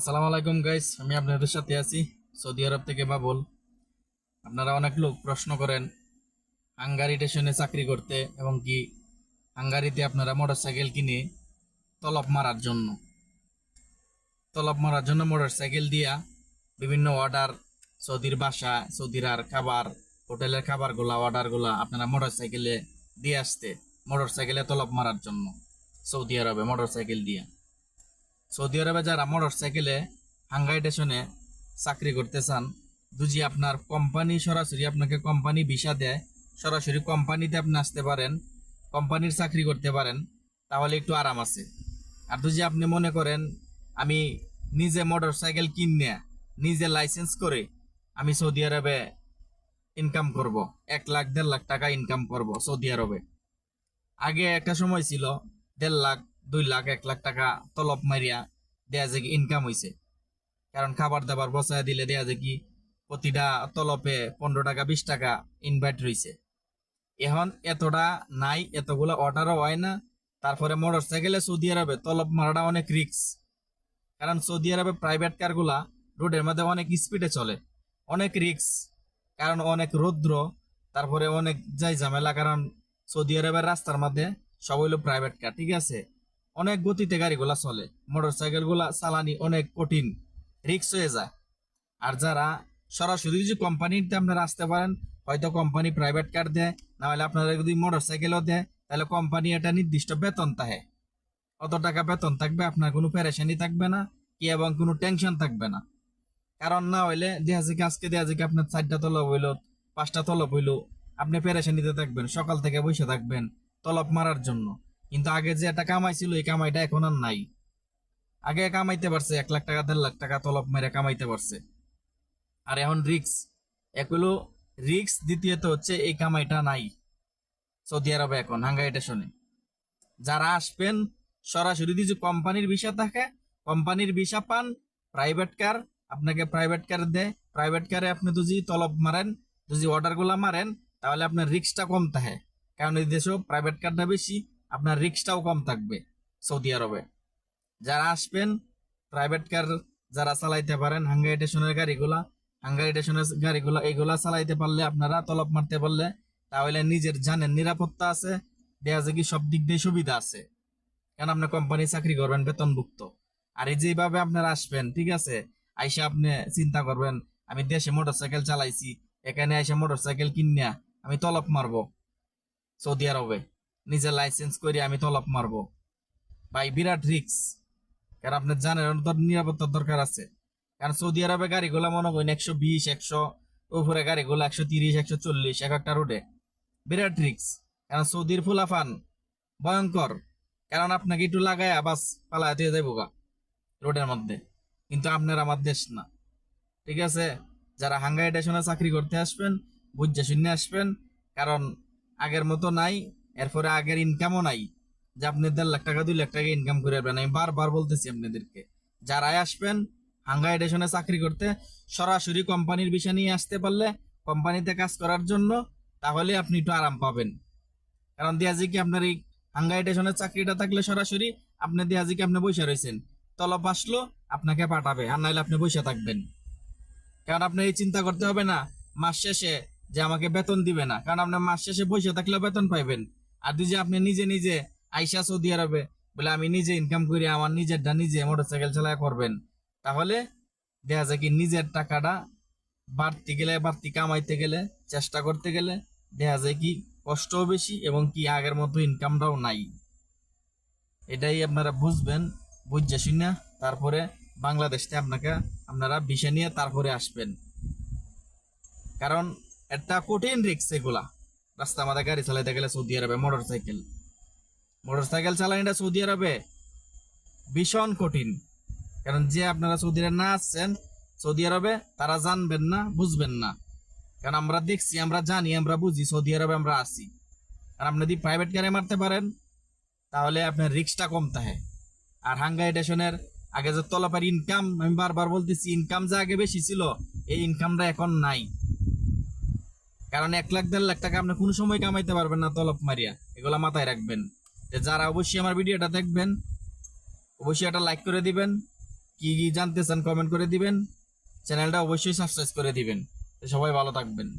আসসালামু আলাইকুম গাইস আমি আপনাদের সাথে আছি সৌদি আরব থেকে বাবুল। আপনারা অনেক লোক প্রশ্ন করেন, হাঙ্গারি স্টেশনে চাকরি করতে এবং কি হাঙ্গারিতে আপনারা মোটরসাইকেল কিনে তলব মারার জন্য। তলব মারার জন্য মোটরসাইকেল দিয়া বিভিন্ন অর্ডার সৌদির বাসা, সৌদির আর খাবার, হোটেলের খাবারগুলা অর্ডারগুলা আপনারা মোটরসাইকেলে দিয়ে আসতে, মোটরসাইকেলে তলব মারার জন্য, সৌদি আরবে মোটরসাইকেল দিয়া। সৌদি আরবে যারা মোটর সাইকেলে হাঙ্গাই স্টেশনে চাকরি করতে চান যদি আপনার কোম্পানি সরাসরি আপনাকে কোম্পানি ভিসা দেয়, সরাসরি কোম্পানিতে আপনি আসতে পারেন, কোম্পানির চাকরি করতে পারেন, তাহলে একটু আরাম আছে। আর যদি আপনি মনে করেন, আমি নিজে মোটর সাইকেল কিনে, নিজে লাইসেন্স করে আমি সৌদি আরবে ইনকাম করব, এক লাখ, দেড় লাখ টাকা ইনকাম করব সৌদি আরবে। আগে একটা সময় ছিল, দেড় লাখ দুই লাখ, এক লাখ টাকা তলব মারিয়া দেয়া কি ইনকাম হইছে। কারণ খাবার দাবার বসায় দিলে দেয়া যায় কি প্রতিটা তলপে পনেরো টাকা, বিশ টাকা ইনভাইট রইছে। এখন এতটা নাই, এতগুলো অর্ডারও হয় না। তারপরে মোটর সাইকেলে সৌদি আরবে তলব মারাটা অনেক রিক্স কারণ সৌদি আরবে প্রাইভেট কারগুলা রোডের মধ্যে অনেক স্পিডে চলে। অনেক রিক্স কারণ অনেক রৌদ্র, তারপরে অনেক যাই ঝামেলা কারণ সৌদি আরবের রাস্তার মধ্যে সব হইল প্রাইভেট কার ঠিক আছে? অনেক গতিতে গাড়িগুলা চলে। মোটর সাইকেলগুলা চালানি অনেক কঠিন, রিক্স হয়ে যায়। আর যারা সরাসরি যদি কোম্পানিতে আপনারা আসতে পারেন, হয়তো কোম্পানি প্রাইভেট কার দেয় না হলে আপনারা যদি মোটর সাইকেলও দেয়, তাহলে কোম্পানি একটা নির্দিষ্ট বেতন থাকে অত টাকা বেতন থাকবে, আপনার কোনো প্যারেশানি থাকবে না, কি এবং কোনো টেনশন থাকবে না। কারণ না হইলে দেখা যায় কি আজকে, দেখা যায় কি আপনার চারটা তলব হইল, পাঁচটা তলব হইল, আপনি পেরেশানিতে থাকবেন, সকাল থেকে বসে থাকবেন তলব মারার জন্য। কিন্তু আগে যে একটা কামাই ছিল এই কামাইটা এখন আর নাই। আগে কামাইতে পারছে, এক লাখ টাকা, দেড় লাখ টাকা তলব মেরে কামাইতে পারছে। আর এখন রিক্স, এক হলো রিক্স, দ্বিতীয়ত হচ্ছে এই কামাইটা নাই সৌদি আরবে এখন হাঙ্গাইটা স্টেশনে। যারা আসবেন, সরাসরি যদি কোম্পানির ভিসা থাকে, কোম্পানির ভিসা পান প্রাইভেট কার আপনাকে প্রাইভেট কার দেয়। প্রাইভেট কারে আপনি যদি তলব মারেন, যদি অর্ডারগুলা মারেন, তাহলে আপনার রিক্সটা কম থাকে। কারণ এই দেশেও প্রাইভেট কারটা বেশি আপনার রিক্সটাও কম থাকবে সৌদি আরবে। যারা আসবেন প্রাইভেট কার যারা চালাইতে পারেন হাঙ্গাই স্টেশনের গাড়িগুলা হাঙ্গাই স্টেশনের গাড়িগুলা এগুলা চালাইতে পারলে আপনারা তলব মারতে পারলে তাহলে নিজের জানেন নিরাপত্তা আছে দেখা যায় কি সব দিক দিয়ে সুবিধা আছে। কারণ আপনি কোম্পানি চাকরি করবেন, বেতনভুক্ত। আর এই যেভাবে আপনারা আসবেন, ঠিক আছে? আইসা আপনি চিন্তা করবেন, আমি দেশে মোটরসাইকেল চালাইছি, এখানে আইসা মোটরসাইকেল কিনিয়া আমি তলব মারবো সৌদি আরবে। নিজে লাইসেন্স করে আমি তলব মারবো। ভাই, বিরাট রিক্স কারণ আপনি জানেন নিরাপত্তার দরকার আছে। কারণ সৌদি আরবে গাড়িগুলো মনে করেন একশো বিশ, একশো, উপরে গাড়িগুলো একশো তিরিশ, একশো চল্লিশ, এক একটা রোডে বিরাট রিক্স কারণ সৌদির ফুলাফান ভয়ঙ্কর। কারণ আপনাকে একটু লাগায় আবাস পালায় দিয়ে যাব গা রোডের মধ্যে। কিন্তু আপনার আমার দেশ না। ঠিক আছে? যারা হাঙ্গাই স্টেশনে চাকরি করতে আসবেন, বুঝে শুনে আসবেন। কারণ আগের মতো নাই। এরপরে আগের ইনকামও নাই, যে আপনি দেড় লাখ টাকা, দুই লাখ টাকা ইনকাম করে আসবেন আমি বারবার বলতেছি আপনাদেরকে যারাই আসবেন হাঙ্গাই স্টেশনে চাকরি করতে, সরাসরি কোম্পানির বিষয় নিয়ে আসতে পারলে কোম্পানিতে কাজ করার জন্য, তাহলে আপনি একটু আরাম পাবেন। কারণ দিয়াজি কি আপনার এই হাঙ্গাই স্টেশনের চাকরিটা থাকলে সরাসরি আপনি দিয়াজি কি আপনি বসে রয়েছেন। তলব আসলো, আপনাকে পাঠাবে, আর নাহলে আপনি বসে থাকবেন। কারণ আপনি এই চিন্তা করতে হবে না, মাস শেষে যে আমাকে বেতন দিবে না, কারণ আপনার মাস শেষে বসে থাকলেও বেতন পাইবেন। আর যদি আপনি নিজে নিজে আইসা সৌদি আরবে, বলে আমি নিজে ইনকাম করি, আমার নিজেরটা নিজে মোটরসাইকেল চালায় করবেন। তাহলে দেখা যায় কি নিজের টাকাটা বাড়তে গেলে, বাড়তি কামাইতে গেলে, চেষ্টা করতে গেলে দেখা যায় কি কষ্টও বেশি এবং কি আগের মতো ইনকামটাও নাই। এটাই আপনারা বুঝবেন বুঝছে শুনে তারপরে বাংলাদেশে আপনাকে আপনারা বিষয় নিয়ে তারপরে আসবেন। কারণ একটা কঠিন রিক্স এগুলা। রাস্তা আমাদের গাড়ি চালাইতে গেলে সৌদি আরবে মোটর সাইকেল মোটর সাইকেল চালানিটা সৌদি আরবে ভীষণ কঠিন। কারণ যে আপনারা সৌদি আরবে না আসছেন, সৌদি আরবে তারা জানবেন না, বুঝবেন না। কারণ আমরা দেখছি, আমরা জানি, আমরা বুঝি, সৌদি আরবে আমরা আসি। আর আপনি যদি প্রাইভেট গাড়ি মারতে পারেন, তাহলে আপনার রিক্সটা কম থাকে। আর হাঙ্গাই স্টেশনের আগে যে তলপার ইনকাম আমি বারবার বলতেছি ইনকাম যে আগে বেশি ছিল, এই ইনকামটা এখন নাই। কারণ এক লাখ, দেড় লাখ টাকা আপনি কোনো সময় কামাইতে পারবেন না তলব মারিয়া। এগুলো মাথায় রাখবেন। যারা অবশ্যই আমার ভিডিওটা দেখবেন, অবশ্যই এটা লাইক করে দিবেন, কি কি জানতে চান কমেন্ট করে দিবেন, চ্যানেলটা অবশ্যই সাবস্ক্রাইব করে দিবেন। সবাই ভালো থাকবেন।